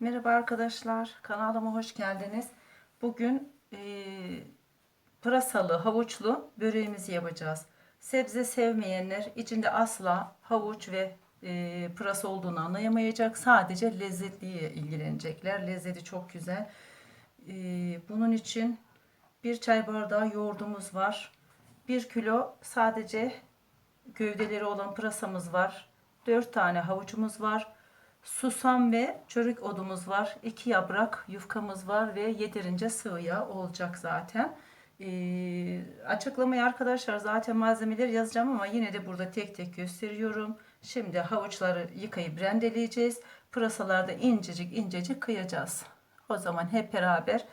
Merhaba arkadaşlar, kanalıma hoş geldiniz. Bugün eee, pırasalı, havuçlu böreğimizi yapacağız. Sebze sevmeyenler içinde asla havuç ve eee, pırasa olduğunu anlayamayacak. Sadece lezzetliye ilgilenecekler. Lezzeti çok güzel. Eee, bunun için bir çay bardağı yoğurdumuz var. 1 kilo sadece gövdeleri olan pırasamız var. 4 tane havucumuz var. Susam ve çörük odumuz var. 2 yaprak yufkamız var ve yeterince sıvı yağ olacak zaten. Ee, açıklamayı arkadaşlar zaten malzemeleri yazacağım ama yine de burada tek tek gösteriyorum. Şimdi havuçları yıkayıp rendeleyeceğiz. Pırasalarda incecik incecik kıyacağız. O zaman hep beraber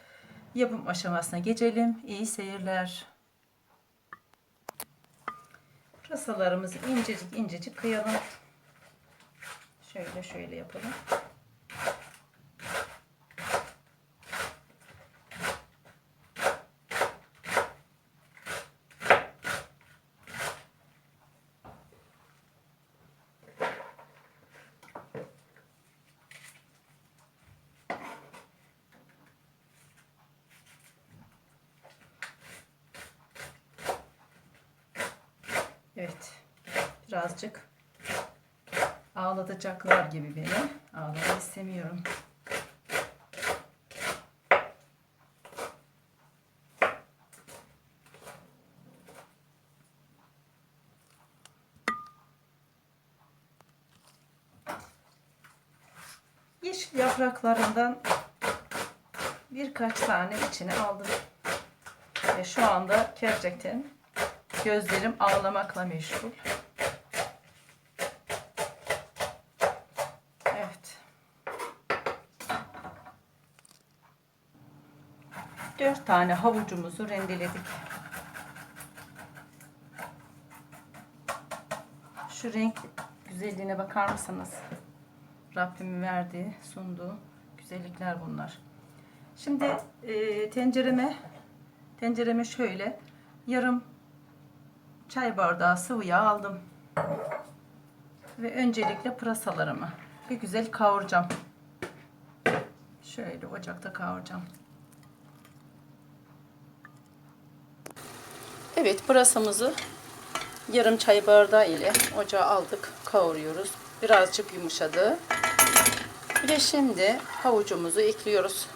yapım aşamasına geçelim. İyi seyirler. Pırasalarımızı incecik incecik kıyalım. Şöyle şöyle yapalım. Evet. Birazcık ağlatacaklar gibi beni. Ağlamak istemiyorum. Yeşil yapraklarından birkaç tane içine aldım. Ve şu anda gerçekten gözlerim ağlamakla meşgul. 4 tane havucumuzu rendeledik. Şu renk güzelliğine bakar mısınız? Rabbimin verdiği, sunduğu güzellikler bunlar. Şimdi e, tencereme tencereme şöyle yarım çay bardağı sıvı yağ aldım. Ve öncelikle pırasalarımı bir güzel kavuracağım. Şöyle ocakta kavuracağım. Evet pırasamızı yarım çay bardağı ile ocağa aldık. Kavuruyoruz. Birazcık yumuşadı. Ve şimdi havucumuzu ekliyoruz.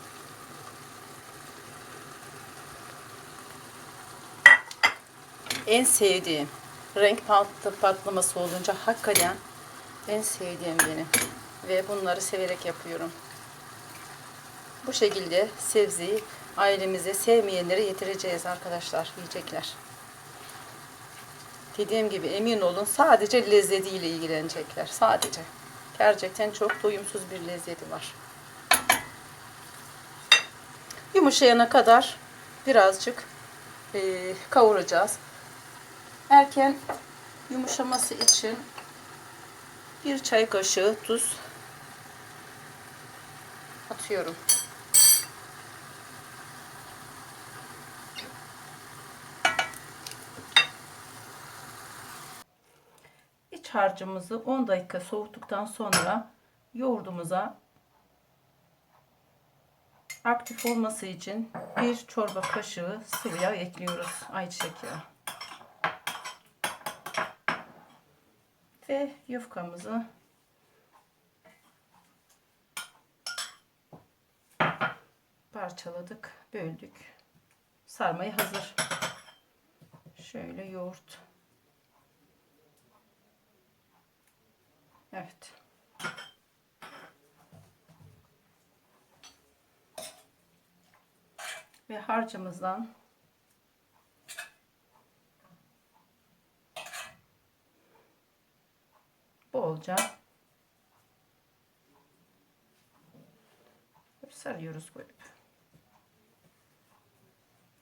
En sevdiğim renk patlaması olunca hakikaten en sevdiğim benim. Ve bunları severek yapıyorum. Bu şekilde sebzeyi ailemize sevmeyenlere yetireceğiz arkadaşlar. Yiyecekler. Dediğim gibi emin olun sadece lezzetiyle ilgilenecekler. Sadece. Gerçekten çok doyumsuz bir lezzeti var. Yumuşayana kadar birazcık e, kavuracağız. Erken yumuşaması için bir çay kaşığı tuz atıyorum. Harcımızı 10 dakika soğuttuktan sonra yoğurdumuza aktif olması için bir çorba kaşığı sıvı yağ ekliyoruz. Ayçiçek yağı. Ve yufkamızı parçaladık, böldük. Sarmayı hazır. Şöyle yoğurt. Evet. Ve harcımızdan bolca sarıyoruz koyup.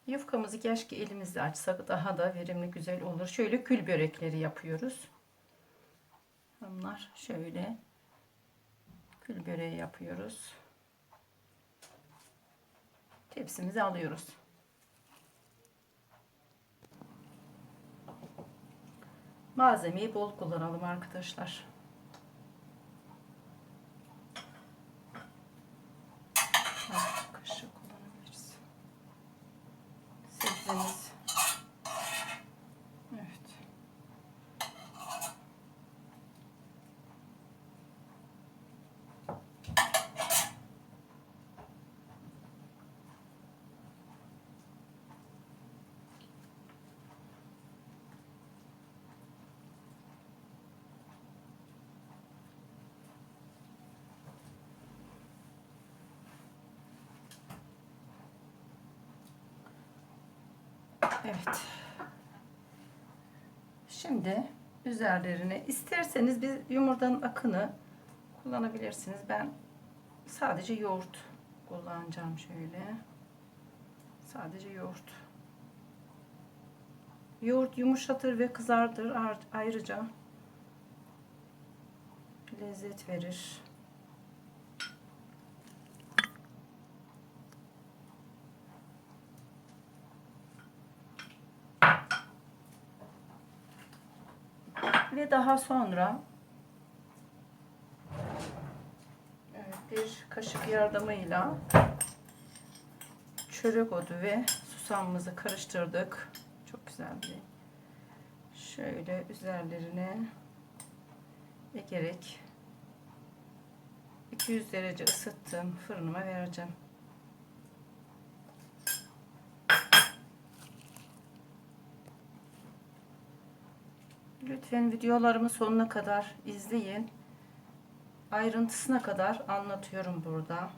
Yufkamızı keşke elimizle açsak daha da verimli güzel olur. Şöyle kül börekleri yapıyoruz. Bunlar şöyle kül böreği yapıyoruz tepsimizi alıyoruz. Malzemeyi bol kullanalım arkadaşlar. Kaşık kullanabiliriz. Sebzemiz Evet. Şimdi üzerlerine isterseniz bir yumurtanın akını kullanabilirsiniz. Ben sadece yoğurt kullanacağım şöyle. Sadece yoğurt. Yoğurt yumuşatır ve kızartır Ar- ayrıca lezzet verir. Ve daha sonra bir kaşık yardımıyla çörek otu ve susamımızı karıştırdık. Çok güzel bir şöyle üzerlerine ekerek 200 derece ısıttım fırınıma vereceğim. Lütfen videolarımı sonuna kadar izleyin. Ayrıntısına kadar anlatıyorum burada.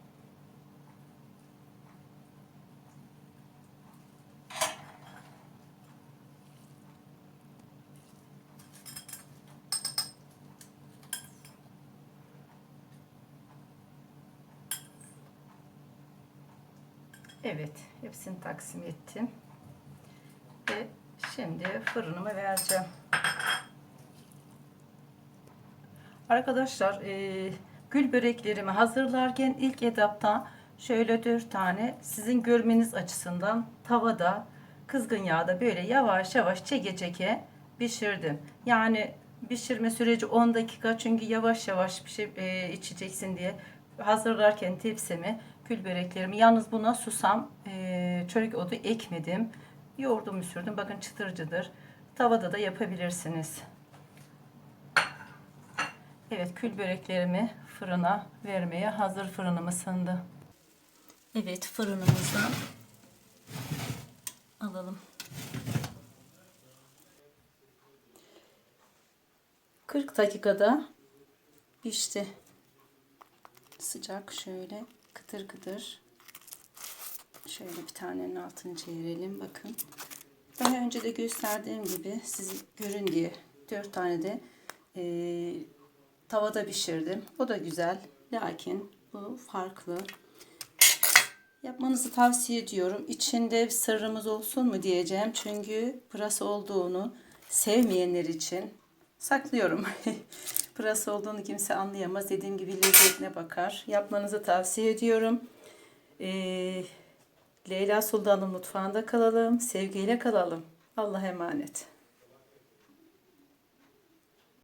Evet, hepsini taksim ettim. Ve şimdi fırınıma vereceğim. Arkadaşlar e, gül böreklerimi hazırlarken ilk etapta şöyle 4 tane sizin görmeniz açısından tavada kızgın yağda böyle yavaş yavaş çeke çeke pişirdim. Yani pişirme süreci 10 dakika çünkü yavaş yavaş pişir, e, içeceksin diye hazırlarken tepsimi gül böreklerimi yalnız buna susam e, çörek otu ekmedim. Yoğurdumu sürdüm. Bakın çıtırcıdır. Tavada da yapabilirsiniz. Evet kül böreklerimi fırına vermeye hazır fırınım ısındı. Evet fırınımızdan alalım. 40 dakikada pişti. Sıcak şöyle kıtır kıtır. Şöyle bir tanenin altını çevirelim bakın. Daha önce de gösterdiğim gibi siz görün diye 4 tane de eee tavada pişirdim. O da güzel. Lakin bu farklı. Yapmanızı tavsiye ediyorum. İçinde bir sırrımız olsun mu diyeceğim. Çünkü pırasa olduğunu sevmeyenler için saklıyorum. pırasa olduğunu kimse anlayamaz. Dediğim gibi lezzetine bakar. Yapmanızı tavsiye ediyorum. Ee, Leyla Sultan'ın mutfağında kalalım. Sevgiyle kalalım. Allah'a emanet.